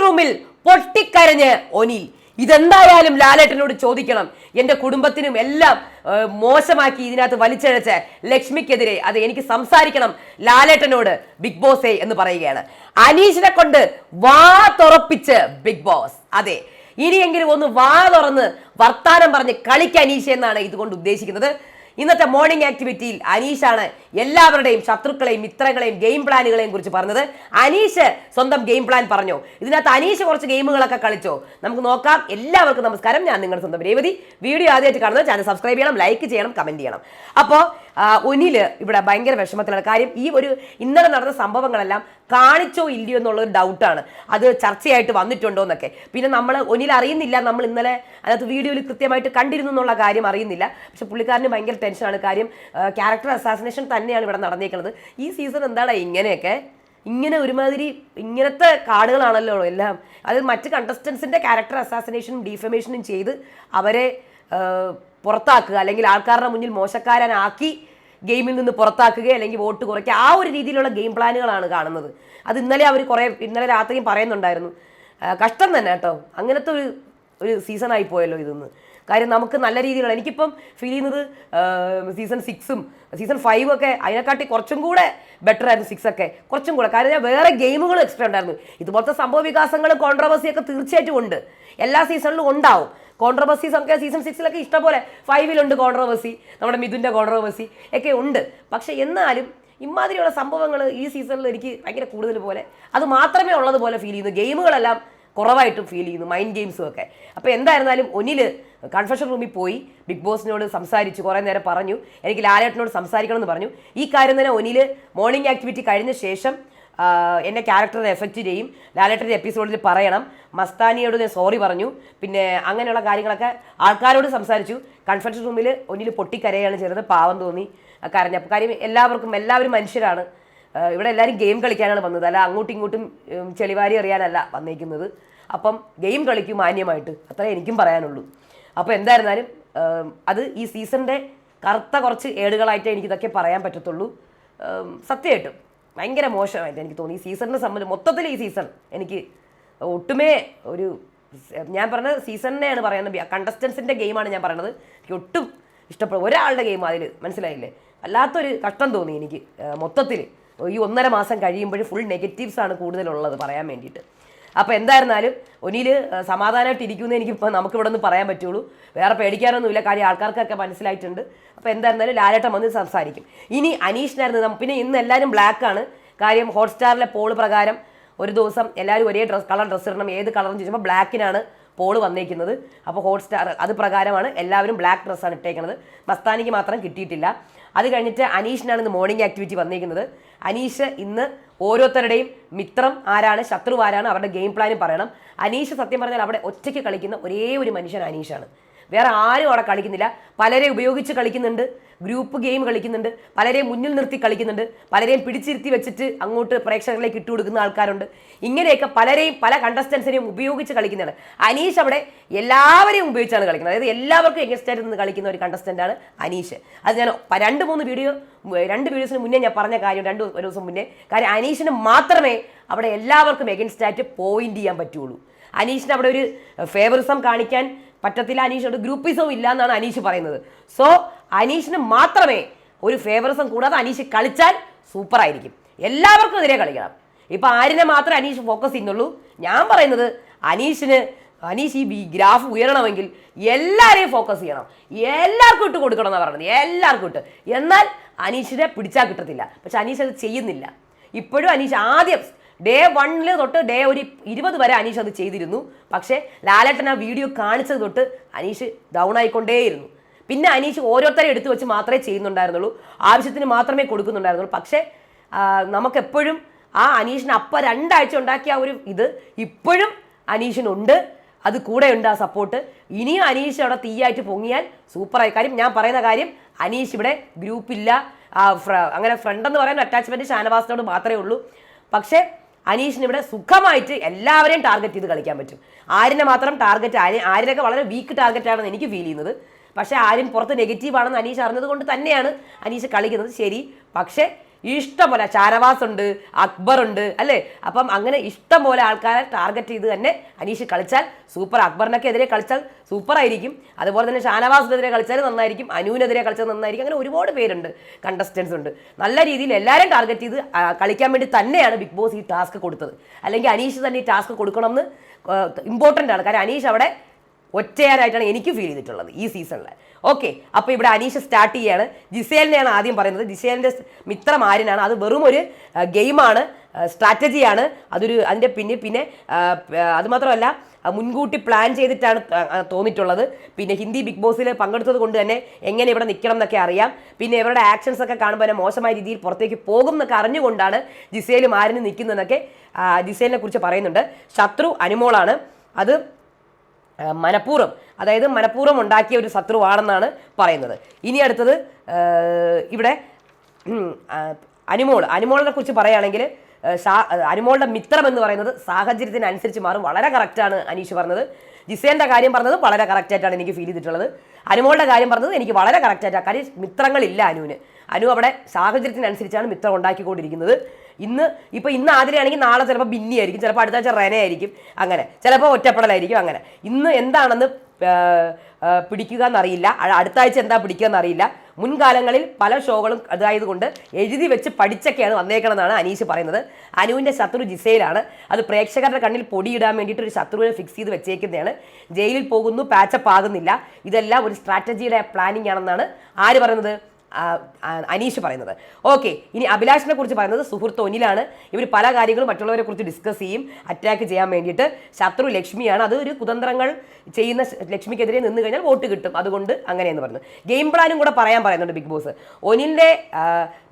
റൂമിൽ പൊട്ടിക്കരഞ്ഞ് ഒനിൽ. ഇതെന്തായാലും ലാലേട്ടനോട് ചോദിക്കണം. എന്റെ കുടുംബത്തിനും എല്ലാം മോശമാക്കി ഇതിനകത്ത് വലിച്ചഴച്ച ലക്ഷ്മിക്കെതിരെ അത് എനിക്ക് സംസാരിക്കണം ലാലേട്ടനോട് ബിഗ് ബോസേ എന്ന് പറയുകയാണ്. അനീഷിനെ കൊണ്ട് വാ തുറപ്പിച്ച് ബിഗ് ബോസ്. അതെ ഇനിയെങ്കിലും ഒന്ന് വാ തുറന്ന് വർത്താനം പറഞ്ഞ് കളിക്ക് അനീഷ എന്നാണ് ഇതുകൊണ്ട് ഉദ്ദേശിക്കുന്നത്. ഇന്നത്തെ മോർണിംഗ് ആക്ടിവിറ്റിയിൽ അനീഷാണ് എല്ലാവരുടെയും ശത്രുക്കളെയും മിത്രങ്ങളെയും ഗെയിം പ്ലാനുകളെയും കുറിച്ച് പറഞ്ഞത്. അനീഷ് സ്വന്തം ഗെയിം പ്ലാൻ പറഞ്ഞു? ഇതിനകത്ത് അനീഷ് കുറച്ച് ഗെയിമുകളൊക്കെ കളിച്ചോ? നമുക്ക് നോക്കാം. എല്ലാവർക്കും നമസ്കാരം. ഞാൻ നിങ്ങളുടെ സ്വന്തം രേവതി. വീഡിയോ ആദ്യമായിട്ട് കാണുന്നത് ചാനൽ സബ്സ്ക്രൈബ് ചെയ്യണം ലൈക്ക് ചെയ്യണം കമന്റ് ചെയ്യണം. അപ്പോൾ ഒനിൽ ഇവിടെ ഭയങ്കര വിഷമത്തിലാണ്. കാര്യം ഈ ഒരു ഇന്നലെ നടന്ന സംഭവങ്ങളെല്ലാം കാണിച്ചോ ഇല്ലയോ എന്നുള്ള ഒരു ഡൗട്ടാണ് അത് ചർച്ചയായിട്ട് വന്നിട്ടുണ്ടോ എന്നൊക്കെ പിന്നെ നമ്മൾ ഒനിൽ അറിയുന്നില്ല നമ്മൾ ഇന്നലെ അതിനകത്ത് വീഡിയോയിൽ കൃത്യമായിട്ട് കണ്ടിരുന്നു എന്നുള്ള കാര്യം അറിയുന്നില്ല. പക്ഷെ പുള്ളിക്കാരന് ഭയങ്കര ടെൻഷനാണ് കാര്യം ക്യാരക്ടർ അസാസിനേഷൻ തന്നെയാണ് ഇവിടെ നടന്നേക്കുന്നത് ഈ സീസൺ എന്താണ് ഇങ്ങനെയൊക്കെ? ഇങ്ങനെ ഒരുമാതിരി ഇങ്ങനത്തെ കാർഡുകളാണല്ലോ എല്ലാം. അത് മറ്റ് കണ്ടസ്റ്റൻസിന്റെ ക്യാരക്ടർ അസാസിനേഷനും ഡീഫമേഷനും ചെയ്ത് അവരെ പുറത്താക്കുക അല്ലെങ്കിൽ ആൾക്കാരുടെ മുന്നിൽ മോശക്കാരനാക്കി ഗെയിമിൽ നിന്ന് പുറത്താക്കുക അല്ലെങ്കിൽ വോട്ട് കുറയ്ക്കുക ആ ഒരു രീതിയിലുള്ള ഗെയിം പ്ലാനുകളാണ് കാണുന്നത്. അത് ഇന്നലെ അവർ കുറേ ഇന്നലെ രാത്രിയും പറയുന്നുണ്ടായിരുന്നു. കഷ്ടം തന്നെ കേട്ടോ. അങ്ങനത്തെ ഒരു ഒരു സീസണായി പോയല്ലോ ഇതൊന്ന്. കാര്യം നമുക്ക് നല്ല രീതിയിലുള്ള എനിക്കിപ്പം ഫീൽ ചെയ്യുന്നത് സീസൺ സിക്സും സീസൺ ഫൈവ് ഒക്കെ അതിനെക്കാട്ടി കുറച്ചും കൂടെ ബെറ്റർ ആയിരുന്നു സിക്സ് ഒക്കെ. കുറച്ചും കൂടെ. കാര്യം വേറെ ഗെയിമുകൾ എക്സ്ട്രാ ഉണ്ടായിരുന്നു. ഇതുപോലത്തെ സംഭവ വികാസങ്ങളും കോൺട്രവേഴ്സിയൊക്കെ തീർച്ചയായിട്ടും ഉണ്ട്. എല്ലാ സീസണിലും ഉണ്ടാവും. കോൺട്രവേഴ്സീസ് ഒക്കെ സീസൺ സിക്സിലൊക്കെ ഇഷ്ടംപോലെ ഫൈവിലുണ്ട് കോൺട്രവേഴ്സി നമ്മുടെ മിഥുന്റെ കോൺട്രവേഴ്സി ഒക്കെ ഉണ്ട്. പക്ഷേ എന്നാലും ഇമാതിരിയുള്ള സംഭവങ്ങൾ ഈ സീസണിൽ എനിക്ക് ഭയങ്കര കൂടുതൽ പോലെ അത് മാത്രമേ ഉള്ളതുപോലെ ഫീൽ ചെയ്യുന്നു. ഗെയിമുകളെല്ലാം കുറവായിട്ടും ഫീൽ ചെയ്യുന്നു. മൈൻഡ് ഗെയിംസും ഒക്കെ. അപ്പോൾ എന്തായിരുന്നാലും ഒന്നിൽ കൺഫെഷൻ റൂമിൽ പോയി ബിഗ് ബോസിനോട് സംസാരിച്ചു. കുറേ നേരം പറഞ്ഞു. എനിക്ക് ലാലേട്ടനോട് സംസാരിക്കണം എന്ന് പറഞ്ഞു. ഈ കാര്യം തന്നെ ഒനിൽ മോർണിംഗ് ആക്ടിവിറ്റി കഴിഞ്ഞ ശേഷം എന്റെ ക്യാരക്ടറിനെ എഫക്റ്റ് ചെയ്യും. ലാലേട്ടന്റെ എപ്പിസോഡിൽ പറയണം. മസ്താനിയോട് ഞാൻ സോറി പറഞ്ഞു. പിന്നെ അങ്ങനെയുള്ള കാര്യങ്ങളൊക്കെ ആൾക്കാരോട് സംസാരിച്ചു. കൺഫെഷൻ റൂമിൽ ഒന്നിൽ പൊട്ടിക്കരയാണ് ചെയ്തത്. പാവം തോന്നി. കരഞ്ഞ. കാര്യം എല്ലാവർക്കും എല്ലാവരും മനുഷ്യരാണ്. ഇവിടെ എല്ലാവരും ഗെയിം കളിക്കാനാണ് വന്നത്. അല്ല അങ്ങോട്ടും ഇങ്ങോട്ടും ചെളിവാരി അറിയാനല്ല വന്നേക്കുന്നത്. അപ്പം ഗെയിം കളിക്കും മാന്യമായിട്ട്. അത്രേ എനിക്കും പറയാനുള്ളൂ. അപ്പോൾ എന്തായിരുന്നാലും അത് ഈ സീസണിന്റെ കറുത്ത കുറച്ച് ഏടുകളായിട്ടേ എനിക്കിതൊക്കെ പറയാൻ പറ്റത്തുള്ളൂ. സത്യമായിട്ടും ഭയങ്കര മോശമായിട്ട് എനിക്ക് തോന്നി. ഈ സീസണിനെ സംബന്ധിച്ച് മൊത്തത്തിൽ ഈ സീസൺ എനിക്ക് ഒട്ടുമേ ഒരു ഞാൻ പറഞ്ഞത് സീസണിനെയാണ് പറയുന്നത് കണ്ടസ്റ്റൻസിന്റെ ഗെയിമാണ് ഞാൻ പറയുന്നത് എനിക്ക് ഒട്ടും ഇഷ്ടപ്പെടും ഒരാളുടെ ഗെയിം അതിൽ മനസ്സിലായില്ലേ? വല്ലാത്തൊരു കഷ്ടം തോന്നി എനിക്ക് മൊത്തത്തിൽ ഈ ഒന്നര മാസം കഴിയുമ്പോൾ ഫുൾ നെഗറ്റീവ്സ് ആണ് കൂടുതലുള്ളത് പറയാൻ വേണ്ടിയിട്ട്. അപ്പോൾ എന്തായിരുന്നാലും ഒനിയിൽ സമാധാനമായിട്ട് ഇരിക്കുമെന്ന് എനിക്കിപ്പോൾ നമുക്കിവിടെ നിന്ന് പറയാൻ പറ്റുള്ളൂ. വേറെ പേടിക്കാനൊന്നുമില്ല കാര്യം ആൾക്കാർക്കൊക്കെ മനസ്സിലായിട്ടുണ്ട്. അപ്പോൾ എന്തായിരുന്നാലും ലാലേട്ടൻ വന്ന് സംസാരിക്കും. ഇനി അനീഷിനായിരുന്നു പിന്നെ ഇന്ന് എല്ലാവരും ബ്ലാക്കാണ് കാര്യം ഹോട്ട്സ്റ്റാറിലെ പോൾ പ്രകാരം ഒരു ദിവസം എല്ലാവരും ഒരേ ഡ്രസ് കളർ ഡ്രസ്സ് ഇടണം. ഏത് കളറെന്ന് ചോദിച്ചപ്പോൾ ബ്ലാക്കിനാണ് പോൾ വന്നേക്കുന്നത്. അപ്പോൾ ഹോട്ട്സ്റ്റാർ അത് പ്രകാരമാണ് എല്ലാവരും ബ്ലാക്ക് ഡ്രസ്സാണ് ഇട്ടേക്കുന്നത് മസ്താനിക്ക് മാത്രം കിട്ടിയിട്ടില്ല. അത് കഴിഞ്ഞിട്ട് അനീഷിനാണ് ഇന്ന് മോർണിംഗ് ആക്ടിവിറ്റി വന്നേക്കുന്നത്. അനീഷ് ഇന്ന് ഓരോരുത്തരുടെയും മിത്രം ആരാണ് ശത്രു ആരാണ് അവരുടെ ഗെയിം പ്ലാനും പറയണം. അനീഷ് സത്യം പറഞ്ഞാൽ അവിടെ ഒറ്റയ്ക്ക് കളിക്കുന്ന ഒരേ ഒരു മനുഷ്യൻ അനീഷാണ്. വേറെ ആരും അവിടെ കളിക്കുന്നില്ല. പലരെ ഉപയോഗിച്ച് കളിക്കുന്നുണ്ട്. ഗ്രൂപ്പ് ഗെയിം കളിക്കുന്നുണ്ട്. പലരെയും മുന്നിൽ നിർത്തി കളിക്കുന്നുണ്ട്. പലരെയും പിടിച്ചിരുത്തി വെച്ചിട്ട് അങ്ങോട്ട് പ്രേക്ഷകരിലേക്ക് ഇട്ടു കൊടുക്കുന്ന ആൾക്കാരുണ്ട്. ഇങ്ങനെയൊക്കെ പലരെയും പല കണ്ടസ്റ്റൻസിനെയും ഉപയോഗിച്ച് കളിക്കുന്നതാണ്. അനീഷ് അവിടെ എല്ലാവരെയും ഉപയോഗിച്ചാണ് കളിക്കുന്നത്. അതായത് എല്ലാവർക്കും എഗൻസ്റ്റായിട്ട് നിന്ന് കളിക്കുന്ന ഒരു കണ്ടസ്റ്റന്റാണ് അനീഷ്. അത് ഞാൻ രണ്ട് മൂന്ന് വീഡിയോ രണ്ട് വീഡിയോസിന് മുന്നേ ഞാൻ പറഞ്ഞ കാര്യം രണ്ട് ഒരു ദിവസം മുന്നേ. കാര്യം അനീഷിന് മാത്രമേ അവിടെ എല്ലാവർക്കും എഗൻസ്റ്റായിട്ട് പോയിന്റ് ചെയ്യാൻ പറ്റുള്ളൂ. അനീഷിന് അവിടെ ഒരു ഫേവറിസം കാണിക്കാൻ പറ്റത്തില്ല അനീഷ് ഗ്രൂപ്പിസവും ഇല്ല എന്നാണ് അനീഷ് പറയുന്നത്. സോ അനീഷിന് മാത്രമേ ഒരു ഫേവറിസം കൂടാതെ അനീഷ് കളിച്ചാൽ സൂപ്പർ ആയിരിക്കും. എല്ലാവർക്കും എതിരെ കളിക്കണം. ഇപ്പൊ ആരിനെ മാത്രമേ അനീഷ് ഫോക്കസ് ചെയ്യുന്നുള്ളൂ? ഞാൻ പറയുന്നത് അനീഷിന് അനീഷ് ഈ ഗ്രാഫ് ഉയരണമെങ്കിൽ എല്ലാവരെയും ഫോക്കസ് ചെയ്യണം. എല്ലാവർക്കും ഇട്ട് കൊടുക്കണം എന്നാണ് പറയുന്നത് എല്ലാവർക്കും ഇട്ട്. എന്നാൽ അനീഷിനെ പിടിച്ചാൽ കിട്ടത്തില്ല. പക്ഷെ അനീഷ് അത് ചെയ്യുന്നില്ല. ഇപ്പോഴും അനീഷ് ആദ്യം ഡേ വണ്ണിൽ തൊട്ട് ഡേ ഒരു ഇരുപത് വരെ അനീഷ് അത് ചെയ്തിരുന്നു. പക്ഷേ ലാലേട്ടൻ ആ വീഡിയോ കാണിച്ചത് തൊട്ട് അനീഷ് ഡൗൺ ആയിക്കൊണ്ടേയിരുന്നു. പിന്നെ അനീഷ് ഓരോരുത്തരെ എടുത്തു വെച്ച് മാത്രമേ ചെയ്യുന്നുണ്ടായിരുന്നുള്ളൂ. ആവശ്യത്തിന് മാത്രമേ കൊടുക്കുന്നുണ്ടായിരുന്നുള്ളൂ. പക്ഷേ നമുക്കെപ്പോഴും ആ അനീഷിന് അപ്പം രണ്ടാഴ്ച ഉണ്ടാക്കിയ ഒരു ഇത് ഇപ്പോഴും അനീഷിനുണ്ട്. അത് കൂടെ ഉണ്ട് ആ സപ്പോർട്ട് ഇനിയും അനീഷ് അവിടെ തീയായിട്ട് പൊങ്ങിയാൽ സൂപ്പറായി കാര്യം ഞാൻ പറയുന്ന കാര്യം അനീഷ് ഇവിടെ ഗ്രൂപ്പില്ല അങ്ങനെ ഫ്രണ്ട് എന്ന് പറയുന്ന അറ്റാച്ച്മെന്റ് ഷാനവാസിനോട് മാത്രമേ ഉള്ളൂ. പക്ഷേ അനീഷിന് ഇവിടെ സുഖമായിട്ട് എല്ലാവരെയും ടാർഗറ്റ് ചെയ്ത് കളിക്കാൻ പറ്റും. ആരിനെ മാത്രം ടാർഗറ്റ് ആര് ആരിനൊക്കെ വളരെ വീക്ക് ടാർഗറ്റ് ആണെന്ന് എനിക്ക് ഫീൽ ചെയ്യുന്നത്. പക്ഷേ ആരും പുറത്ത് നെഗറ്റീവ് ആണെന്ന് അനീഷ് അറിഞ്ഞത് കൊണ്ട് തന്നെയാണ് അനീഷ് കളിക്കുന്നത്. ശരി പക്ഷേ ഇഷ്ടം പോലെ ചാരവാസ് ഉണ്ട് അക്ബർ ഉണ്ട് അല്ലേ? അപ്പം അങ്ങനെ ഇഷ്ടം പോലെ ആൾക്കാരെ ടാർഗറ്റ് ചെയ്ത് തന്നെ അനീഷ് കളിച്ചാൽ സൂപ്പർ അക്ബറിനൊക്കെ എതിരെ കളിച്ചാൽ സൂപ്പർ ആയിരിക്കും. അതുപോലെ തന്നെ ഷാനവാസിനെതിരെ കളിച്ചാൽ നന്നായിരിക്കും. അനുവിനെതിരെ കളിച്ചാൽ നന്നായിരിക്കും. അങ്ങനെ ഒരുപാട് പേരുണ്ട് കണ്ടസ്റ്റൻസ് ഉണ്ട്. നല്ല രീതിയിൽ എല്ലാവരും ടാർഗറ്റ് ചെയ്ത് കളിക്കാൻ വേണ്ടി തന്നെയാണ് ബിഗ് ബോസ് ഈ ടാസ്ക് കൊടുത്തത്. അല്ലെങ്കിൽ അനീഷ് തന്നെ ഈ ടാസ്ക് കൊടുക്കണമെന്ന് ഇമ്പോർട്ടന്റ് ആണ്. കാരണം അനീഷ് അവിടെ ഒറ്റയാരായിട്ടാണ് എനിക്ക് ഫീൽ ചെയ്തിട്ടുള്ളത് ഈ സീസണിൽ ഓക്കെ അപ്പോൾ ഇവിടെ അനീഷ് സ്റ്റാർട്ട് ചെയ്യാണ്. ജിസേലിനെയാണ് ആദ്യം പറയുന്നത്. ജിസേലിന്റെ മിത്രം ആര്യനാണ്. അത് വെറും ഒരു ഗെയിമാണ് സ്ട്രാറ്റജിയാണ്. അതൊരു അതിന്റെ പിന്നെ പിന്നെ ആ, ആ, അത് മാത്രമല്ല ആ, മുൻകൂട്ടി പ്ലാൻ ചെയ്തിട്ടാണ് തോന്നിയിട്ടുള്ളത്. പിന്നെ ഹിന്ദി ബിഗ് ബോസിൽ പങ്കെടുത്തത് കൊണ്ട് തന്നെ എങ്ങനെ ഇവിടെ നിൽക്കണം എന്നൊക്കെ അറിയാം. പിന്നെ ഇവരുടെ ആക്ഷൻസ് ഒക്കെ കാണുമ്പോൾ തന്നെ മോശമായ രീതിയിൽ പുറത്തേക്ക് പോകും എന്നൊക്കെ അറിഞ്ഞുകൊണ്ടാണ് ജിസേലും ആരിന് നിൽക്കുന്നതെന്നൊക്കെ ജിസേലിനെ കുറിച്ച് പറയുന്നുണ്ട്. ശത്രു അനുമോളാണ്. അത് മനഃപൂർവം അതായത് മനഃപൂർവം ഉണ്ടാക്കിയ ഒരു ശത്രുവാണെന്നാണ് പറയുന്നത്. ഇനി അടുത്തത് ഇവിടെ അനുമോൾ. അനുമോളിനെ കുറിച്ച് പറയുകയാണെങ്കിൽ അനുമോളുടെ മിത്രം എന്ന് പറയുന്നത് സാഹചര്യത്തിനനുസരിച്ച് മാറും. വളരെ കറക്റ്റാണ് അനീഷ് പറഞ്ഞത്. ജിസേന്റെ കാര്യം പറഞ്ഞത് വളരെ കറക്റ്റായിട്ടാണ് എനിക്ക് ഫീൽ ചെയ്തിട്ടുള്ളത്. അനുമോളുടെ കാര്യം പറഞ്ഞത് എനിക്ക് വളരെ കറക്റ്റായിട്ടാണ് കാര്യം മിത്രങ്ങളില്ല അനുവിന്. അനു അവിടെ സാഹചര്യത്തിനനുസരിച്ചാണ് മിത്രം ഉണ്ടാക്കിക്കൊണ്ടിരിക്കുന്നത്. ഇന്ന് ഇപ്പൊ ഇന്ന് ആതിരയാണെങ്കിൽ നാളെ ചിലപ്പോൾ ബിന്നി ആയിരിക്കും ചിലപ്പോൾ അടുത്ത ആഴ്ച റെന ആയിരിക്കും അങ്ങനെ. ചിലപ്പോൾ ഒറ്റപ്പെടലായിരിക്കും അങ്ങനെ. ഇന്ന് എന്താണെന്ന് പിടിക്കുക എന്നറിയില്ല അടുത്ത ആഴ്ച എന്താ പിടിക്കുക എന്നറിയില്ല മുൻകാലങ്ങളിൽ പല ഷോകളും അതായത് കൊണ്ട് എഴുതി വെച്ച് പഠിച്ചൊക്കെയാണ് വന്നേക്കണമെന്നാണ് അനീഷ് പറയുന്നത്. അനുവിന്റെ ശത്രു ജിസയിലാണ് അത് പ്രേക്ഷകരുടെ കണ്ണിൽ പൊടിയിടാൻ വേണ്ടിയിട്ട് ഒരു ശത്രുവിനെ ഫിക്സ് ചെയ്ത് വെച്ചേക്കുന്നതാണ്. ജയിലിൽ പോകുന്നു പാച്ചപ്പ് ആകുന്നില്ല. ഇതെല്ലാം ഒരു സ്ട്രാറ്റജിയുടെ പ്ലാനിങ് ആണെന്നാണ് ആര് പറയുന്നത്? അനീഷ് പറയുന്നത്. ഓക്കെ ഇനി അഭിലാഷിനെ കുറിച്ച് പറയുന്നത് സുഹൃത്ത് ഒനിലാണ്. ഇവർ പല കാര്യങ്ങളും മറ്റുള്ളവരെ കുറിച്ച് ഡിസ്കസ് ചെയ്യും അറ്റാക്ക് ചെയ്യാൻ വേണ്ടിയിട്ട്. ശത്രു ലക്ഷ്മിയാണ്. അത് ഒരു കുതന്ത്രങ്ങൾ ചെയ്യുന്ന ലക്ഷ്മിക്കെതിരെ നിന്ന് കഴിഞ്ഞാൽ വോട്ട് കിട്ടും. അതുകൊണ്ട് അങ്ങനെയെന്ന് പറഞ്ഞു ഗെയിം പ്ലാനും കൂടെ പറയാൻ പറയുന്നുണ്ട് ബിഗ് ബോസ് ഒനിലിന്റെ ആ,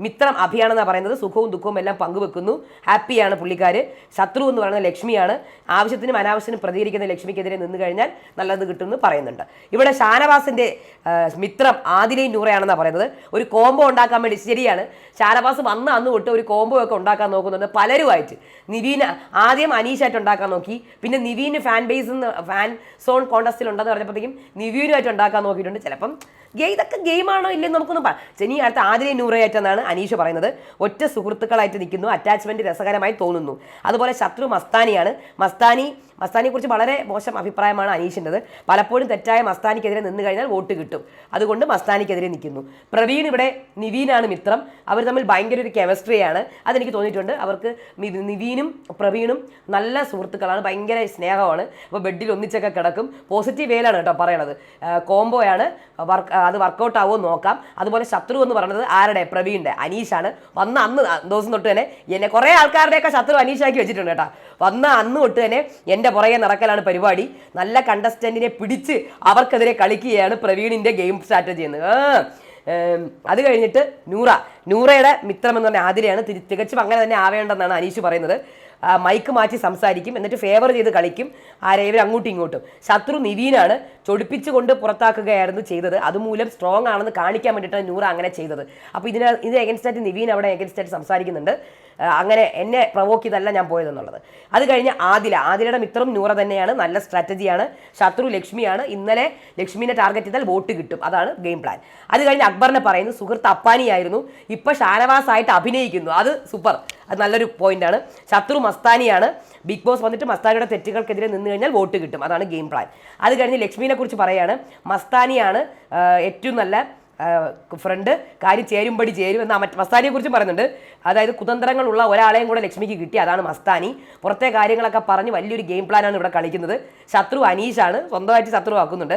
മിത്രം അഭിയാണെന്നാണ് പറയുന്നത്. സുഖവും ദുഃഖവും എല്ലാം പങ്കുവെക്കുന്നു. ഹാപ്പിയാണ് പുള്ളിക്കാർ ശത്രു എന്ന് പറയുന്നത് ലക്ഷ്മിയാണ്. ആവശ്യത്തിനും അനാവശ്യത്തിനും പ്രതികരിക്കുന്ന ലക്ഷ്മിക്കെതിരെ നിന്ന് കഴിഞ്ഞാൽ നല്ലത് കിട്ടുമെന്ന് പറയുന്നുണ്ട്. ഇവിടെ ഷാനവാസിന്റെ ആ, മിത്രം ആദിലയും നൂറയാണെന്നാണ് പറയുന്നത്. ഒരു കോംബോ ഉണ്ടാക്കാൻ വേണ്ടി ശരിയാണ്. ഷാനവാസ് വന്ന് അന്ന് തൊട്ട് ഒരു കോംബോ ഒക്കെ ഉണ്ടാക്കാൻ നോക്കുന്നുണ്ട് പലരുമായിട്ട്. നിവീൻ ആദ്യം അനീഷായിട്ട് ഉണ്ടാക്കാൻ നോക്കി. പിന്നെ നിവീന് ഫാൻ ബേസ് ഫാൻ സോൺ കോണ്ടസ്റ്റിൽ ഉണ്ടെന്ന് പറഞ്ഞപ്പോഴത്തേക്കും നിവീനുമായിട്ട് ഉണ്ടാക്കാൻ നോക്കിയിട്ടുണ്ട്. ചിലപ്പം ഇതൊക്കെ ഗെയിമാണോ ഇല്ലെന്ന് നമുക്കൊന്നും പറയാം ചെനി അടുത്ത ആദിലെ നൂറയായിട്ടെന്നാണ് അനീഷ് പറയുന്നത്. ഒറ്റ സുഹൃത്തുക്കളായിട്ട് നിൽക്കുന്നു. അറ്റാച്ച്മെന്റ് രസകരമായി തോന്നുന്നു. അതുപോലെ ശത്രു മസ്താനിയാണ്. മസ്താനി മസ്താനിയെക്കുറിച്ച് വളരെ മോശം അഭിപ്രായമാണ് അനീഷിന്റെത്. പലപ്പോഴും തെറ്റായ മസ്താനിക്കെതിരെ നിന്ന് കഴിഞ്ഞാൽ വോട്ട് കിട്ടും. അതുകൊണ്ട് മസ്താനിക്കെതിരെ നിൽക്കുന്നു. പ്രവീൺ ഇവിടെ നിവീനാണ് മിത്രം. അവർ തമ്മിൽ ഭയങ്കര ഒരു കെമിസ്ട്രിയാണ്. അതെനിക്ക് തോന്നിയിട്ടുണ്ട്. അവർക്ക് നിവീനും പ്രവീണും നല്ല സുഹൃത്തുക്കളാണ്. ഭയങ്കര സ്നേഹമാണ്. അപ്പോൾ ബെഡിൽ ഒന്നിച്ചൊക്കെ കിടക്കും. പോസിറ്റീവ് വേലാണ് കേട്ടോ പറയണത്. കോംബോയാണ് വർക്ക് അത് വർക്കൗട്ട് ആവുമോ നോക്കാം. അതുപോലെ ശത്രു എന്ന് പറയുന്നത് ആരുടെ? പ്രവീണിന്റെ അനീഷാണ്. വന്ന അന്ന് ദിവസം തൊട്ട് തന്നെ എന്നെ കുറേ ആൾക്കാരുടെയൊക്കെ ശത്രു അനീഷാക്കി വെച്ചിട്ടുണ്ട് കേട്ടോ. വന്ന അന്ന് തൊട്ട് തന്നെ എന്റെ പുറകെ നടക്കലാണ് പരിപാടി. നല്ല കണ്ടസ്റ്റന്റിനെ പിടിച്ച് അവർക്കെതിരെ കളിക്കുകയാണ് പ്രവീണിന്റെ ഗെയിം സ്ട്രാറ്റജി എന്ന്. അത് കഴിഞ്ഞിട്ട് നൂറ. നൂറയുടെ മിത്രം എന്ന് പറഞ്ഞ ആതിരയാണ്. തിരി- തികച്ചും അങ്ങനെ തന്നെ ആവേണ്ടെന്നാണ് അനീഷ് പറയുന്നത്. മൈക്ക് മാറ്റി സംസാരിക്കും എന്നിട്ട് ഫേവർ ചെയ്ത് കളിക്കും. ആരെ ഇവർ അങ്ങോട്ടും ഇങ്ങോട്ടും. ശത്രു നിവീനാണ് ചൊടിപ്പിച്ചുകൊണ്ട് പുറത്താക്കുകയായിരുന്നു ചെയ്തത്. അതുമൂലം സ്ട്രോങ് ആണെന്ന് കാണിക്കാൻ വേണ്ടിയിട്ടാണ് നൂറ അങ്ങനെ ചെയ്തത്. അപ്പോൾ ഇതിന് ഇത് എഗൻസ്റ്റായിട്ട് നിവീൻ അവിടെ എഗൻസ്റ്റായിട്ട് സംസാരിക്കുന്നുണ്ട്. അങ്ങനെ എന്നെ പ്രവോക്ക് ചെയ്തല്ല ഞാൻ പോയതെന്നുള്ളത്. അത് കഴിഞ്ഞ് ആദില. ആദിലയുടെ മിത്രം നൂറ തന്നെയാണ്. നല്ല സ്ട്രാറ്റജിയാണ് ശത്രു ലക്ഷ്മിയാണ്. ഇന്നലെ ലക്ഷ്മിനെ ടാർഗറ്റ് ചെയ്താൽ വോട്ട് കിട്ടും. അതാണ് ഗെയിം പ്ലാൻ അത് കഴിഞ്ഞ് അക്ബറിനെ പറയുന്നു സുഹൃത്ത് അപ്പാനിയായിരുന്നു ഷാനവാസ് ആയിട്ട് അഭിനയിക്കുന്നു. അത് സൂപ്പർ അത് നല്ലൊരു പോയിന്റാണ് ശത്രു മസ്താനിയാണ്. ബിഗ് ബോസ് വന്നിട്ട് മസ്താനിയുടെ തെറ്റുകൾക്കെതിരെ നിന്ന് കഴിഞ്ഞാൽ വോട്ട് കിട്ടും. അതാണ് ഗെയിം പ്ലാൻ അത് കഴിഞ്ഞ് ലക്ഷ്മിനെ കുറിച്ച് പറയാണ്. മസ്താനിയാണ് ഏറ്റവും നല്ല ഫ്രണ്ട് കാര്യം ചേരുമ്പടി ചേരും എന്ന് മറ്റ് കുറിച്ച് പറയുന്നുണ്ട്. അതായത് കുതന്ത്രങ്ങളുള്ള ഒരാളെയും കൂടെ ലക്ഷ്മിക്ക് കിട്ടി. അതാണ് മസ്താനി. പുറത്തെ കാര്യങ്ങളൊക്കെ പറഞ്ഞ് വലിയൊരു ഗെയിം പ്ലാനാണ് ഇവിടെ കളിക്കുന്നത്. ശത്രു അനീഷാണ്. സ്വന്തമായിട്ട് ശത്രു ആക്കുന്നുണ്ട്.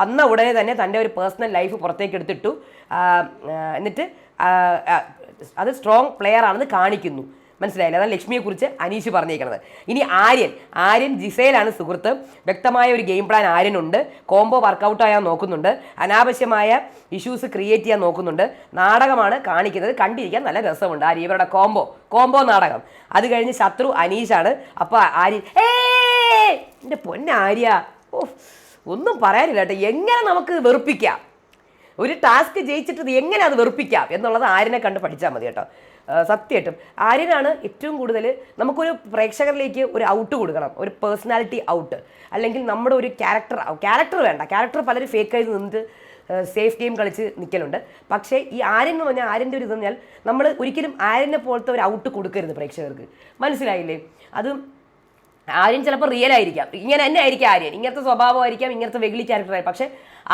വന്ന ഉടനെ തന്നെ തന്റെ ഒരു പേഴ്സണൽ ലൈഫ് പുറത്തേക്ക് എടുത്തിട്ടു. എന്നിട്ട് അത് സ്ട്രോങ് പ്ലെയർ ആണെന്ന് കാണിക്കുന്നു. മനസ്സിലായില്ല? അതാണ് ലക്ഷ്മിയെക്കുറിച്ച് അനീഷ് പറഞ്ഞേക്കുന്നത് ഇനി ആര്യൻ. ആര്യൻ ജിസയിലാണ് സുഹൃത്ത്. വ്യക്തമായ ഒരു ഗെയിം പ്ലാൻ ആര്യനുണ്ട്. കോംബോ വർക്കൗട്ട് ആയാൽ നോക്കുന്നുണ്ട്. അനാവശ്യമായ ഇഷ്യൂസ് ക്രിയേറ്റ് ചെയ്യാൻ നോക്കുന്നുണ്ട്. നാടകമാണ് കാണിക്കുന്നത്. കണ്ടിരിക്കാൻ നല്ല രസമുണ്ട്. ആര്യ ഇവരുടെ കോംബോ കോംബോ നാടകം. അത് കഴിഞ്ഞ് ശത്രു അനീഷാണ്. അപ്പോൾ ആര്യൻ എന്റെ പൊന്ന ആര്യ. ഓ ഒന്നും പറയാനില്ല കേട്ടോ. എങ്ങനെ നമുക്ക് വെറുപ്പിക്കാം? ഒരു ടാസ്ക് ജയിച്ചിട്ട് എങ്ങനെ അത് വെറുപ്പിക്കാം? എന്നുള്ളത് ആരിനെ കണ്ട് പഠിച്ചാൽ മതി കേട്ടോ. സത്യമായിട്ടും. ആര്യനാണ് ഏറ്റവും കൂടുതൽ നമുക്കൊരു പ്രേക്ഷകരിലേക്ക് ഒരു ഔട്ട് കൊടുക്കണം. ഒരു പേഴ്സണാലിറ്റി ഔട്ട് അല്ലെങ്കിൽ നമ്മുടെ ഒരു ക്യാരക്ടർ ക്യാരക്ടർ വേണ്ട. ക്യാരക്ടർ പലരും ഫേക്ക് ആയി നിന്നിട്ട് സേഫ് ഗെയിം കളിച്ച് നിൽക്കലുണ്ട് പക്ഷേ ഈ ആര്യൻ എന്ന് പറഞ്ഞാൽ ആര്യന്റെ ഒരു ഇതെന്ന് പറഞ്ഞാൽ നമ്മൾ ഒരിക്കലും ആര്യനെ പോലത്തെ ഒരു ഔട്ട് കൊടുക്കരുത് പ്രേക്ഷകർക്ക്. മനസ്സിലായില്ലേ? അത് ആര്യൻ ചിലപ്പോൾ റിയൽ ആയിരിക്കാം. ഇങ്ങനെ തന്നെ ആയിരിക്കും ആര്യൻ. ഇങ്ങനത്തെ സ്വഭാവമായിരിക്കാം ഇങ്ങനത്തെ വെഗിലി ക്യാരക്ടറായി പക്ഷേ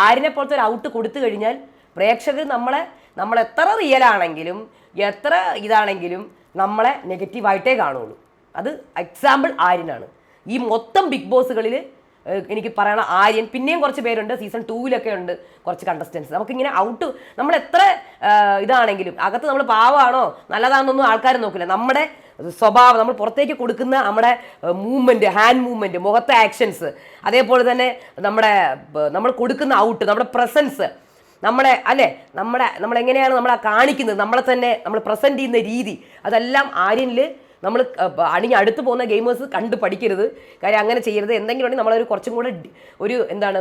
ആര്യനെ പോലത്തെ ഒരു ഔട്ട് കൊടുത്തു കഴിഞ്ഞാൽ പ്രേക്ഷകർ നമ്മളെ നമ്മൾ എത്ര റിയൽ ആണെങ്കിലും എത്ര ഇതാണെങ്കിലും നമ്മളെ നെഗറ്റീവായിട്ടേ കാണുള്ളൂ. അത് എക്സാമ്പിൾ ആര്യനാണ്. ഈ മൊത്തം ബിഗ് ബോസുകളിൽ എനിക്ക് പറയണ ആര്യൻ പിന്നെയും കുറച്ച് പേരുണ്ട് സീസൺ ടൂവിലൊക്കെ ഉണ്ട് കുറച്ച് കണ്ടസ്റ്റൻസ് നമുക്കിങ്ങനെ ഔട്ട് നമ്മൾ എത്ര ഇതാണെങ്കിലും അകത്ത് നമ്മൾ പാവമാണോ നല്ലതാണെന്നൊന്നും ആൾക്കാർ നോക്കില്ല. നമ്മുടെ സ്വഭാവം നമ്മൾ പുറത്തേക്ക് കൊടുക്കുന്ന നമ്മുടെ മൂവ്മെന്റ് ഹാൻഡ് മൂവ്മെന്റ് മുഖത്തെ ആക്ഷൻസ് അതേപോലെ തന്നെ നമ്മുടെ നമ്മൾ കൊടുക്കുന്ന ഔട്ട് നമ്മുടെ പ്രസൻസ് നമ്മളെ അല്ലേ? നമ്മൾ എങ്ങനെയാണ് നമ്മളെ കാണിക്കുന്നത്? നമ്മളെ തന്നെ നമ്മൾ പ്രസന്റ് ചെയ്യുന്ന രീതി. അതെല്ലാം ആര്യനിൽ നമ്മൾ അണിഞ്ഞ് അടുത്ത് പോകുന്ന ഗെയിമേഴ്സ് കണ്ട് പഠിക്കരുത്. കാര്യം അങ്ങനെ ചെയ്യരുത്. എന്തെങ്കിലും ഉണ്ടെങ്കിൽ നമ്മളൊരു കുറച്ചും കൂടെ ഒരു എന്താണ്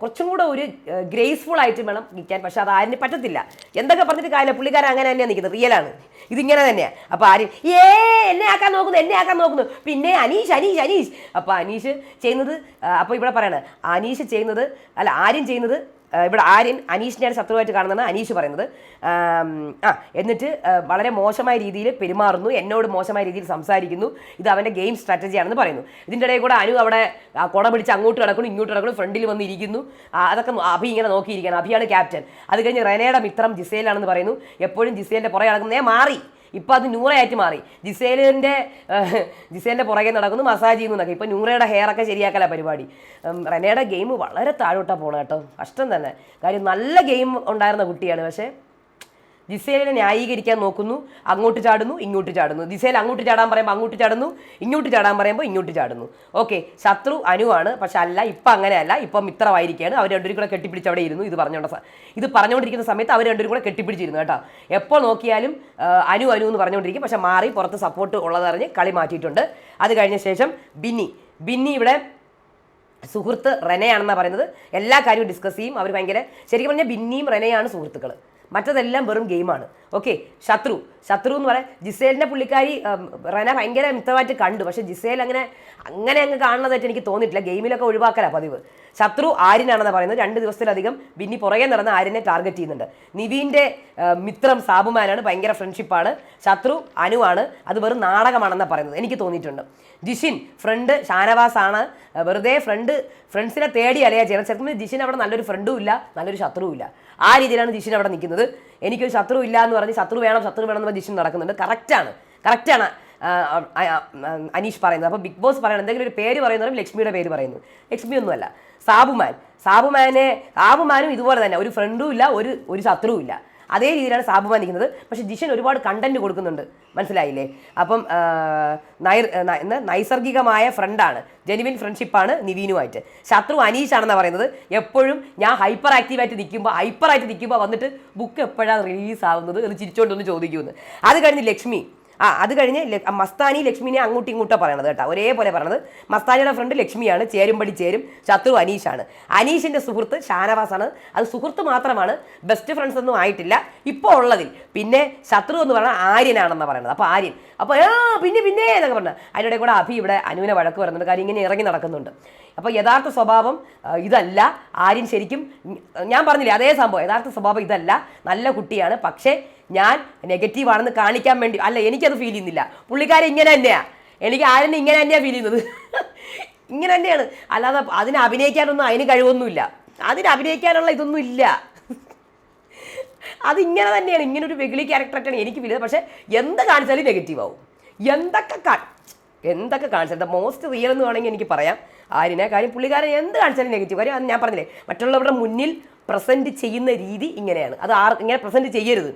കുറച്ചും കൂടെ ഒരു ഗ്രേസ്ഫുൾ ആയിട്ട് വേണം നിൽക്കാൻ. പക്ഷെ അത് ആരിന് പറ്റത്തില്ല. എന്തൊക്കെ പറഞ്ഞിട്ട് കാര്യമില്ല. പുള്ളിക്കാരൻ അങ്ങനെ തന്നെയാണ് നിൽക്കുന്നത്. റിയലാണ് ഇതിങ്ങനെ തന്നെയാണ് അപ്പോൾ ആര് ഏ എന്നെ ആക്കാൻ നോക്കുന്നു എന്നെ ആക്കാൻ നോക്കുന്നു. പിന്നെ അനീഷ് അനീഷ് അനീഷ്. അപ്പോൾ അനീഷ് ചെയ്യുന്നത് അപ്പോൾ ഇവിടെ പറയണത് അനീഷ് ചെയ്യുന്നത് അല്ല ആര്യൻ ചെയ്യുന്നത് ഇവിടെ ആര്യൻ അനീഷിനെയാണ് ശത്രുവായിട്ട് കാണുന്നതാണ് അനീഷ് പറയുന്നത്. ആം, എന്നിട്ട് വളരെ മോശമായ രീതിയിൽ പെരുമാറുന്നു. എന്നോട് മോശമായ രീതിയിൽ സംസാരിക്കുന്നു. ഇത് അവന്റെ ഗെയിം സ്ട്രാറ്റജിയാണെന്ന് പറയുന്നു. ഇതിന്റെ ഇടയിൽ കൂടെ അനു അവിടെ കുട പിടിച്ച് അങ്ങോട്ട് കിടക്കുന്നു ഇങ്ങോട്ട് കിടക്കുന്നു ഫ്രണ്ടിൽ വന്ന് ഇരിക്കുന്നു അതൊക്കെ അഭി ഇങ്ങനെ നോക്കിയിരിക്കുകയാണ്. അഭിയാണ് ക്യാപ്റ്റൻ. അത് കഴിഞ്ഞ് റെനയുടെ മിത്രം ജിസേലാണെന്ന് പറയുന്നു. എപ്പോഴും ജിസേലിന്റെ പുറകെ നടക്കുന്നേ. മാറി. ഇപ്പം അത് നൂറയായിട്ട് മാറി. ജിസേലിന്റെ ജിസേലിന്റെ പുറകെ നടക്കുന്നു മസാജ് ചെയ്യുന്നു എന്നൊക്കെ. ഇപ്പം നൂറയുടെ ഹെയർ ഒക്കെ ശരിയാക്കല പരിപാടി. റെനയുടെ ഗെയിം വളരെ താഴോട്ടാണ് പോകണം കേട്ടോ. കഷ്ടം തന്നെ. കാര്യം നല്ല ഗെയിം ഉണ്ടായിരുന്ന കുട്ടിയാണ്. പക്ഷേ ജിസേലിനെ ന്യായീകരിക്കാൻ നോക്കുന്നു അങ്ങോട്ട് ചാടുന്നു ഇങ്ങോട്ട് ചാടുന്നു. ജിസേൽ അങ്ങോട്ട് ചാടാൻ പറയുമ്പോൾ അങ്ങോട്ട് ചാടുന്നു ഇങ്ങോട്ട് ചാടാൻ പറയുമ്പോൾ ഇങ്ങോട്ട് ചാടുന്നു. ഓക്കെ ശത്രു അനുവാണ് പക്ഷെ അല്ല ഇപ്പം അങ്ങനെയല്ല ഇപ്പം മിത്രമായിരിക്കുകയാണ് അവർ രണ്ടുപേരും കൂടെ കെട്ടിപ്പിടിച്ച് അവിടെ ഇരുന്നു ഇത് പറഞ്ഞോണ്ട ഇത് പറഞ്ഞുകൊണ്ടിരിക്കുന്ന സമയത്ത് അവർ രണ്ടുപേരും കൂടെ കെട്ടിപ്പിടിച്ചിരുന്നു കേട്ടോ. എപ്പോൾ നോക്കിയാലും അനു അനു എന്ന് പറഞ്ഞുകൊണ്ടിരിക്കും പക്ഷെ മാറി പുറത്ത് സപ്പോർട്ട് ഉള്ളതറിഞ്ഞ് കളി മാറ്റിയിട്ടുണ്ട്. അത് കഴിഞ്ഞ ശേഷം ബിന്നി. ബിന്നി ഇവിടെ സുഹൃത്ത് റെനയാണെന്നാണ് പറയുന്നത്. എല്ലാ കാര്യവും ഡിസ്കസ് ചെയ്യും. അവർ ഭയങ്കര ശരിക്കും പറഞ്ഞാൽ ബിന്നിയും റെനയാണ് സുഹൃത്തുക്കൾ മറ്റതെല്ലാം വെറും ഗെയിമാണ്. ഓക്കെ ശത്രു. ശത്രു എന്ന് പറയാൻ ജിസേലിന്റെ പുള്ളിക്കാരി റന ഭയങ്കര മിത്തമായിട്ട് കണ്ടു. പക്ഷെ ജിസേൽ അങ്ങനെ അങ്ങനെ അങ്ങ് കാണുന്നതായിട്ട് എനിക്ക് തോന്നിയിട്ടില്ല. ഗെയിമിലൊക്കെ ഒഴിവാക്കല പതിവ്. ശത്രു ആര്യനാണെന്ന് പറയുന്നത്. രണ്ട് ദിവസത്തിലധികം ബിന്നി പുറകെ നടന്ന് ആര്യനെ ടാർഗറ്റ് ചെയ്യുന്നുണ്ട്. നിവീന്റെ മിത്രം സാബുമാനാണ്. ഭയങ്കര ഫ്രണ്ട്ഷിപ്പാണ് ശത്രു അനുവാണ് അത് വെറും നാടകമാണെന്നാണ് പറയുന്നത്. എനിക്ക് തോന്നിയിട്ടുണ്ട്. ജിഷിൻ ഫ്രണ്ട് ഷാനവാസ് ആണ് വെറുതെ ഫ്രണ്ട് ഫ്രണ്ട്സിനെ തേടി അലയാ ചെയ്യണം ചെറുപ്പം ജിഷിൻ അവിടെ നല്ലൊരു ഫ്രണ്ടും ഇല്ല. നല്ലൊരു ശത്രുവും ഇല്ല. ആ രീതിയിലാണ് ജിഷിൻ അവിടെ നിൽക്കുന്നത്. എനിക്കൊരു ശത്രു ഇല്ല എന്ന് പറഞ്ഞ് ശത്രു വേണം ശത്രു വേണം എന്ന് പറഞ്ഞ് ജിഷിൻ നടക്കുന്നുണ്ട്. കറക്റ്റാണ് കറക്റ്റാണ് അനീഷ് പറയുന്നത്. അപ്പോൾ ബിഗ് ബോസ് പറയുന്നത് എന്തെങ്കിലും ഒരു പേര് പറയുന്നവരും ലക്ഷ്മിയുടെ പേര് പറയുന്നു. ലക്ഷ്മി ഒന്നുമല്ല സാബുമാൻ. സാബുമാനെ സാബുമാനും ഇതുപോലെ തന്നെ. ഒരു ഫ്രണ്ടും ഇല്ല ഒരു ഒരു ശത്രുവും ഇല്ല. അതേ രീതിയിലാണ് സാബുമാൻ നിൽക്കുന്നത് പക്ഷെ ജിഷൻ ഒരുപാട് കണ്ടന്റ് കൊടുക്കുന്നുണ്ട്. മനസ്സിലായില്ലേ? അപ്പം നൈസർഗികമായ ഫ്രണ്ടാണ് ജെനുവിൻ ഫ്രണ്ട്ഷിപ്പാണ് നിവീനുമായിട്ട്. ശത്രു അനീഷാണെന്നാണ് പറയുന്നത്. എപ്പോഴും ഞാൻ ഹൈപ്പർ ആക്റ്റീവായിട്ട് നിൽക്കുമ്പോൾ ഹൈപ്പർ ആയിട്ട് നിൽക്കുമ്പോൾ വന്നിട്ട് ബുക്ക് എപ്പോഴാണ് റിലീസ് ആവുന്നത് എന്ന് ചിരിച്ചോണ്ടൊന്ന് ചോദിക്കുമെന്ന്. അത് കഴിഞ്ഞ് ലക്ഷ്മി ആ അത് കഴിഞ്ഞ് മസ്താനി ലക്ഷ്മിനെ അങ്ങോട്ടും ഇങ്ങോട്ടോ പറയണത് കേട്ടോ. ഒരേപോലെ പറയണത്. മസ്താനിയുടെ ഫ്രണ്ട് ലക്ഷ്മിയാണ്. ചേരുംപടി ചേരും. ശത്രു അനീഷാണ്. അനീഷിന്റെ സുഹൃത്ത് ഷാനവാസാണ്. അത് സുഹൃത്ത് മാത്രമാണ്. ബെസ്റ്റ് ഫ്രണ്ട്സ് ഒന്നും ആയിട്ടില്ല. ഇപ്പോൾ ഉള്ളതിൽ. പിന്നെ ശത്രു എന്ന് പറഞ്ഞാൽ ആര്യനാണെന്ന് പറയുന്നത് അപ്പോൾ ആര്യൻ. അപ്പോൾ ആ പിന്നെ പിന്നെ എന്നൊക്കെ പറഞ്ഞു. അതിനിടെ കൂടെ അഭി ഇവിടെ അനുവിനെ വഴക്ക് പറയുന്നുണ്ട്. കാര്യം ഇങ്ങനെ ഇറങ്ങി നടക്കുന്നുണ്ട്. അപ്പോൾ യഥാർത്ഥ സ്വഭാവം ഇതല്ല. ആര്യൻ ശരിക്കും ഞാൻ പറഞ്ഞില്ലേ അതേ സംഭവം. യഥാർത്ഥ സ്വഭാവം ഇതല്ല. നല്ല കുട്ടിയാണ്. പക്ഷേ ഞാൻ നെഗറ്റീവാണെന്ന് കാണിക്കാൻ വേണ്ടി അല്ല എനിക്കത് ഫീൽ ചെയ്യുന്നില്ല. പുള്ളിക്കാരൻ ഇങ്ങനെ തന്നെയാണ് എനിക്ക് ആര്യനെ ഇങ്ങനെ തന്നെയാണ് ഫീൽ ചെയ്യുന്നത്. ഇങ്ങനെ തന്നെയാണ്. അല്ലാതെ അതിന് അഭിനയിക്കാനൊന്നും അതിന് കഴിവൊന്നുമില്ല. അതിന് അഭിനയിക്കാനുള്ള ഇതൊന്നും ഇല്ല. അതിങ്ങനെ തന്നെയാണ്. ഇങ്ങനെ ഒരു ക്യാരക്ടറൊക്കെയാണ് എനിക്ക് ഫീൽ ചെയ്തത് പക്ഷേ എന്ത് കാണിച്ചാലും നെഗറ്റീവ് ആവും. എന്തൊക്കെ കാ എന്തൊക്കെ കാണിച്ചാൽ ദ മോസ്റ്റ് റിയൽ എന്ന് വേണമെങ്കിൽ എനിക്ക് പറയാം. ആരിനെ കാര്യം പുള്ളിക്കാരൻ എന്ത് കാണിച്ചാലും നെഗറ്റീവ് കാര്യം അത് ഞാൻ പറഞ്ഞില്ലേ മറ്റുള്ളവരുടെ മുന്നിൽ പ്രസന്റ് ചെയ്യുന്ന രീതി ഇങ്ങനെയാണ്. അത് ആർ ഇങ്ങനെ പ്രസന്റ് ചെയ്യരുത്.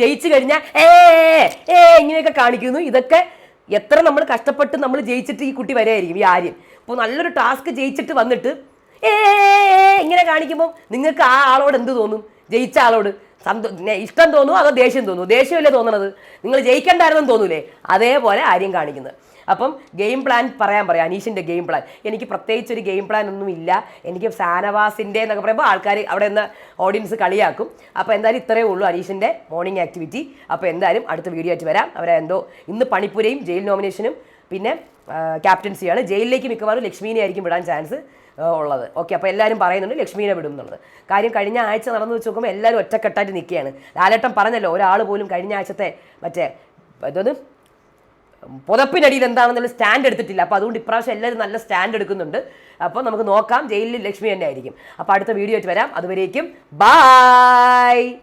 ജയിച്ചു കഴിഞ്ഞാൽ ഏ ഏ ഇങ്ങനെയൊക്കെ കാണിക്കുന്നു. ഇതൊക്കെ എത്ര നമ്മൾ കഷ്ടപ്പെട്ട് നമ്മൾ ജയിച്ചിട്ട് ഈ കുട്ടി വരെയായിരിക്കും ഈ ആര്യം അപ്പോൾ നല്ലൊരു ടാസ്ക് ജയിച്ചിട്ട് വന്നിട്ട് ഏ ഇങ്ങനെ കാണിക്കുമ്പോൾ നിങ്ങൾക്ക് ആ ആളോട് എന്ത് തോന്നും? ജയിച്ച ആളോട്. സന്തോ ഇഷ്ടം തോന്നുമോ അതോ ദേഷ്യം തോന്നുമോ ദേഷ്യമല്ലേ തോന്നണത്? നിങ്ങൾ ജയിക്കണ്ടായിരുന്നെന്ന് തോന്നൂലേ? അതേപോലെ ആര്യം കാണിക്കുന്നത്. അപ്പം ഗെയിം പ്ലാൻ പറയാൻ പറയാം. അനീഷിന്റെ ഗെയിം പ്ലാൻ എനിക്ക് പ്രത്യേകിച്ച് ഒരു ഗെയിം പ്ലാൻ ഒന്നും ഇല്ല. എനിക്ക് സാനവാസിന്റെ എന്നൊക്കെ പറയുമ്പോൾ ആൾക്കാർ അവിടെ നിന്ന് ഓഡിയൻസ് കളിയാക്കും. അപ്പോൾ എന്തായാലും ഇത്രയേ ഉള്ളൂ അനീഷിന്റെ മോർണിംഗ് ആക്ടിവിറ്റി അപ്പോൾ എന്തായാലും അടുത്ത വീഡിയോ ആയിട്ട് വരാം. അവരെ എന്തോ ഇന്ന് പണിപ്പുരയും ജയിൽ നോമിനേഷനും പിന്നെ ക്യാപ്റ്റൻസിയാണ് ജയിലിലേക്ക് മിക്കവാറും ലക്ഷ്മീനെ ആയിരിക്കും വിടാൻ ചാൻസ് ഉള്ളത്. ഓക്കെ അപ്പോൾ എല്ലാവരും പറയുന്നുണ്ട് ലക്ഷ്മീനെ വിടും എന്നുള്ളത്. കാര്യം കഴിഞ്ഞ ആഴ്ച നടന്നു വെച്ച് നോക്കുമ്പോൾ എല്ലാവരും ഒറ്റക്കെട്ടായിട്ട് നിൽക്കുകയാണ്. ലാലേട്ടൻ പറഞ്ഞല്ലോ ഒരാൾ പോലും കഴിഞ്ഞ ആഴ്ചത്തെ മറ്റേ ഇതൊന്ന് പുതപ്പിനടിയിൽ എന്താണെന്നുള്ള സ്റ്റാൻഡ് എടുത്തിട്ടില്ല. അപ്പോൾ അതുകൊണ്ട് ഇപ്രാവശ്യം എല്ലാവരും നല്ല സ്റ്റാൻഡ് എടുക്കുന്നുണ്ട്. അപ്പോൾ നമുക്ക് നോക്കാം ജയിലിൽ ലക്ഷ്മി തന്നെ ആയിരിക്കും അപ്പോൾ അടുത്ത വീഡിയോ ആയിട്ട് വരാം. അതുവരേക്കും ബായ്!